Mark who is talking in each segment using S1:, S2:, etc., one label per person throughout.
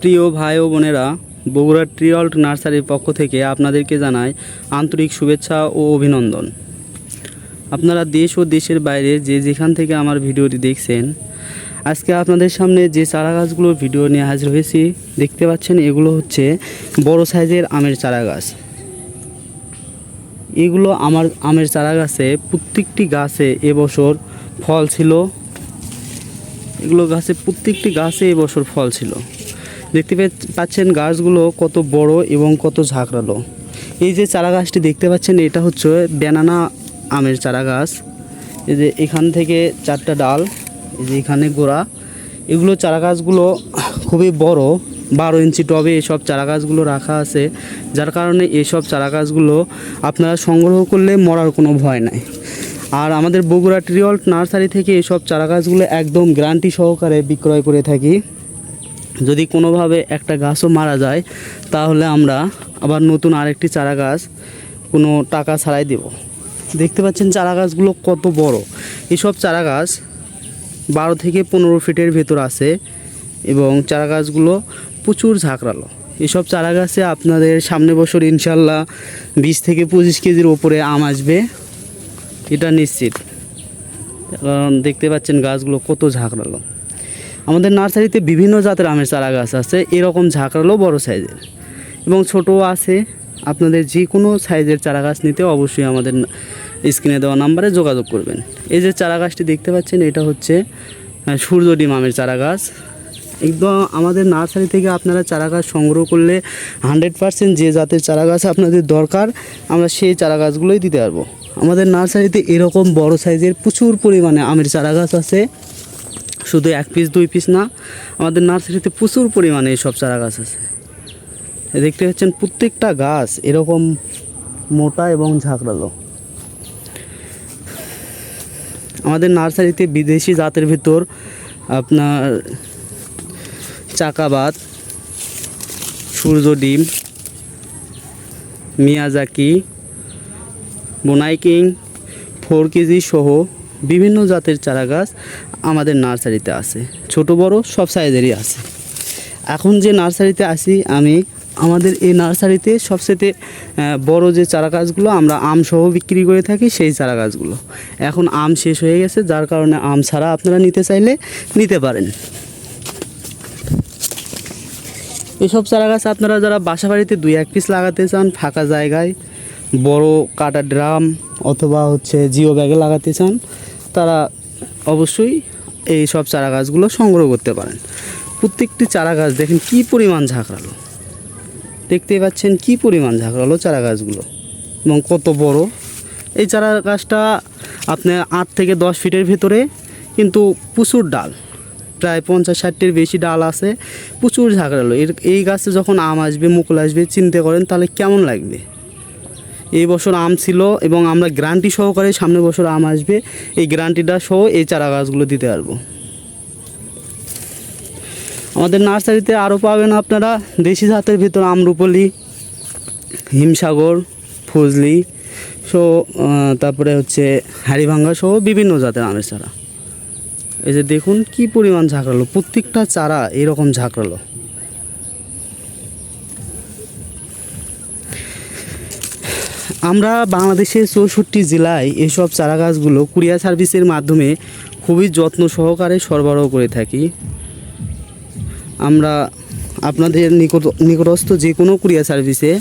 S1: প্রিয় ভাই ও বোনেরা বগুড়া ট্রিঅল্ট নার্সারির পক্ষ থেকে আপনাদেরকে জানাই আন্তরিক শুভেচ্ছা ও অভিনন্দন। আপনারা দেশ ও দেশের বাইরে যে যেখান থেকে আমার ভিডিওটি দেখছেন, আজকে আপনাদের সামনে যে চারা গাছগুলোর ভিডিও নিয়ে হাজির হয়েছি, দেখতে পাচ্ছেন এগুলো হচ্ছে বড় সাইজের আমের চারা গাছ এগুলো আমার আমের চারা গাছে প্রত্যেকটি গাছে এবছর ফল ছিল। এগুলো গাছে প্রত্যেকটি গাছে এবছর ফল ছিল। দেখতে পাচ্ছেন গাছগুলো কত বড় এবং কত ঝাঁকড়ালো। এই যে চারা গাছটি দেখতে পাচ্ছেন, এটা হচ্ছে ব্যানানা আমের চারা গাছ এই যে এখান থেকে চারটা ডাল, এই যে এখানে গোড়া। এগুলো চারা গাছগুলো খুবই বড়, বারো ইঞ্চি টবে এসব চারা গাছগুলো রাখা আছে। যার কারণে এসব চারা গাছগুলো আপনারা সংগ্রহ করলে মরার কোনো ভয় নাই। আর আমাদের বগুড়া ট্রিঅল্ট নার্সারি থেকে এসব চারা গাছগুলো একদম গ্যারান্টি সহকারে বিক্রয় করে থাকি। যদি কোনোভাবে একটা গাছও মারা যায়, তাহলে আমরা আবার নতুন আরেকটি চারা গাছ কোনো টাকা ছাড়াই দেব। দেখতে পাচ্ছেন চারা গাছগুলো কত বড়। এসব চারা গাছ বারো থেকে পনেরো ফিটের ভেতর আছে এবং চারা গাছগুলো প্রচুর ঝাঁকড়ালো। এসব চারা গাছে আপনাদের সামনে বছর ইনশাল্লাহ বিশ থেকে পঁচিশ কেজির ওপরে আম আসবে, এটা নিশ্চিত। কারণ দেখতে পাচ্ছেন গাছগুলো কত ঝাঁকড়ালো। আমাদের নার্সারিতে বিভিন্ন জাতের আমের চারা গাছ আছে, এরকম ঝাঁকড়ালো বড় সাইজের। এবং ছোটও আছে, আপনাদের যে কোনো সাইজের চারা গাছ নিতে অবশ্যই আমাদের স্ক্রিনে দেওয়া নাম্বারে যোগাযোগ করবেন। এই যে চারা গাছটি দেখতে পাচ্ছেন, এটা হচ্ছে সূর্য ডিম আমের চারা গাছ। একদম আমাদের নার্সারি থেকে আপনারা চারা গাছ সংগ্রহ করলে হান্ড্রেড পার্সেন্ট যে জাতের চারা গাছ আপনাদের দরকার, আমরা সেই চারা গাছগুলোই দিতে পারব। আমাদের নার্সারিতে এরকম বড় সাইজের প্রচুর পরিমাণে আমের চারা গাছ আছে। শুধু এক পিস দুই পিস না, আমাদের নার্সারিতে প্রচুর পরিমাণে এইসব চারা গাছ আছে। দেখতে পাচ্ছেন প্রত্যেকটা গাছ এরকম মোটা এবং ঝাঁকড়ালো। আমাদের নার্সারিতে বিদেশি জাতের ভিতর আপনার চাকাবাত সূর্য ডিম, মিয়াজাকি বোনাইকিং ফোর কেজি সহ বিভিন্ন জাতের চারা গাছ আমাদের নার্সারিতে আছে। ছোট, বড় সব সাইজেরই আছে। এখন যে নার্সারিতে আসি আমি, আমাদের এই নার্সারিতে সবচেয়ে বড় যে চারা গাছগুলো, আমরা আম সহ বিক্রি করে থাকি সেই চারা গাছগুলো। এখন আম শেষ হয়ে গেছে, যার কারণে আম ছাড়া আপনারা নিতে চাইলে নিতে পারেন। এসব চারা গাছ আপনারা যারা বাসা বাড়িতে দুই এক পিস লাগাতে চান, ফাঁকা জায়গায়, বড় কাটা ড্রাম অথবা হচ্ছে জিও ব্যাগে লাগাতে চান, তারা অবশ্যই এই সব চারা গাছগুলো সংগ্রহ করতে পারেন। প্রত্যেকটি চারা গাছ দেখেন কী পরিমাণ ঝাঁকড়ালো। দেখতেই পাচ্ছেন কী পরিমাণ ঝাঁকড়ালো চারা গাছগুলো এবং কত বড়। এই চারা গাছটা আপনার আট থেকে দশ ফিটের ভেতরে কিন্তু প্রচুর ডাল, প্রায় পঞ্চাশ ষাটটির বেশি ডাল আছে, প্রচুর ঝাঁকড়ালো। এর এই গাছে যখন আম আসবে, মুকুল আসবে, চিনতে করেন তাহলে কেমন লাগবে? এই বছর আম ছিল এবং আমরা গ্যারান্টি সহকারে সামনের বছর আম আসবে। এই গ্যারান্টিটা সহ এই চারা গাছগুলো দিতে পারব। আমাদের নার্সারিতে আরও পাবেন আপনারা দেশি জাতের ভিতর আমরুপলি হিমসাগর, ফজলি সো তারপরে হচ্ছে হাড়িভাঙ্গা সহ বিভিন্ন জাতের আমের চারা। এই যে দেখুন কি পরিমাণ ঝাঁকড়ালো, প্রত্যেকটা চারা এরকম ঝাঁকড়ালো। আমরা বাংলাদেশের চৌষট্টি জেলায় এসব চারা গাছগুলো কুরিয়ার সার্ভিসের মাধ্যমে খুবই যত্ন সহকারে সরবরাহ করে থাকি। আমরা আপনাদের নিকট, নিকটস্থ যে কোনো কুরিয়ার সার্ভিসে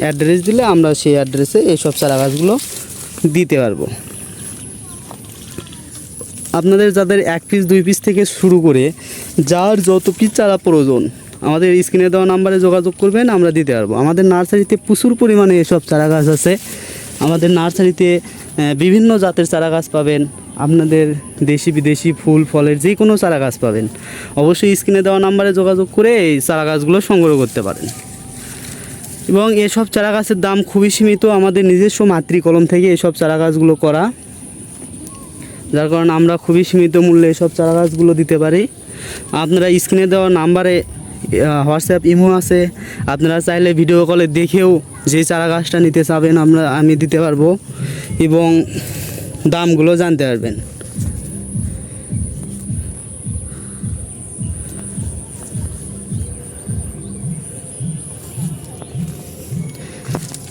S1: অ্যাড্রেস দিলে আমরা সেই অ্যাড্রেসে এইসব চারা গাছগুলো দিতে পারব। আপনাদের যাদের এক পিস দুই পিস থেকে শুরু করে যার যত পিস চারা প্রয়োজন আমাদের স্ক্রিনে দেওয়া নাম্বারে যোগাযোগ করবেন, আমরা দিতে পারব। আমাদের নার্সারিতে প্রচুর পরিমাণে এসব চারা গাছ আছে। আমাদের নার্সারিতে বিভিন্ন জাতের চারা গাছ পাবেন। আপনাদের দেশি বিদেশি ফুল, ফলের যে কোনো চারা গাছ পাবেন। অবশ্যই স্ক্রিনে দেওয়া নাম্বারে যোগাযোগ করে এই চারা গাছগুলো সংগ্রহ করতে পারেন। এবং এসব চারা গাছের দাম খুবই সীমিত। আমাদের নিজস্ব মাতৃকলম থেকে এসব চারা গাছগুলো করা। যার কারণে আমরা খুবই সীমিত মূল্যে এসব চারা গাছগুলো দিতে পারি। আপনারা স্ক্রিনে দেওয়া নাম্বারে হোয়াটসঅ্যাপ ইমো আছে। আপনারা চাইলে ভিডিও কলে দেখেও যে চারা গাছটা নিতে চাবেন, আমরা, আমি দিতে পারব এবং দামগুলো জানতে পারবেন।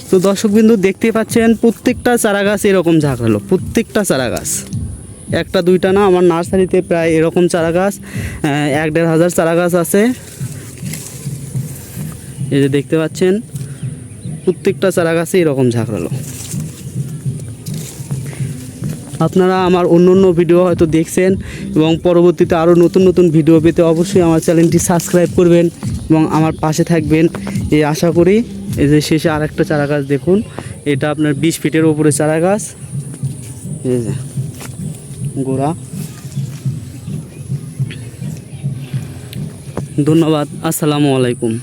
S1: তো দর্শকবিন্দু দেখতে পাচ্ছেন, প্রত্যেকটা চারা গাছ এরকম ঝাঁকালো, প্রত্যেকটা চারা গাছ। একটা, দুইটা না, আমার নার্সারিতে প্রায় এরকম চারা গাছ এক দেড় হাজার চারা গাছ আছে। এই যে দেখতে পাচ্ছেন, প্রত্যেকটা চারা গাছে এরকম ঝাঁকড়ালো। আপনারা আমার অন্য অন্য ভিডিও হয়তো দেখছেন এবং পরবর্তীতে আরও নতুন নতুন ভিডিও পেতে অবশ্যই আমার চ্যানেলটি সাবস্ক্রাইব করবেন এবং আমার পাশে থাকবেন। এই আশা করি এই যে শেষে আর একটা চারা গাছ দেখুন, এটা আপনার বিশ ফিটের ওপরে চারা গাছ। গোড়া। ধন্যবাদ, আসসালামু আলাইকুম।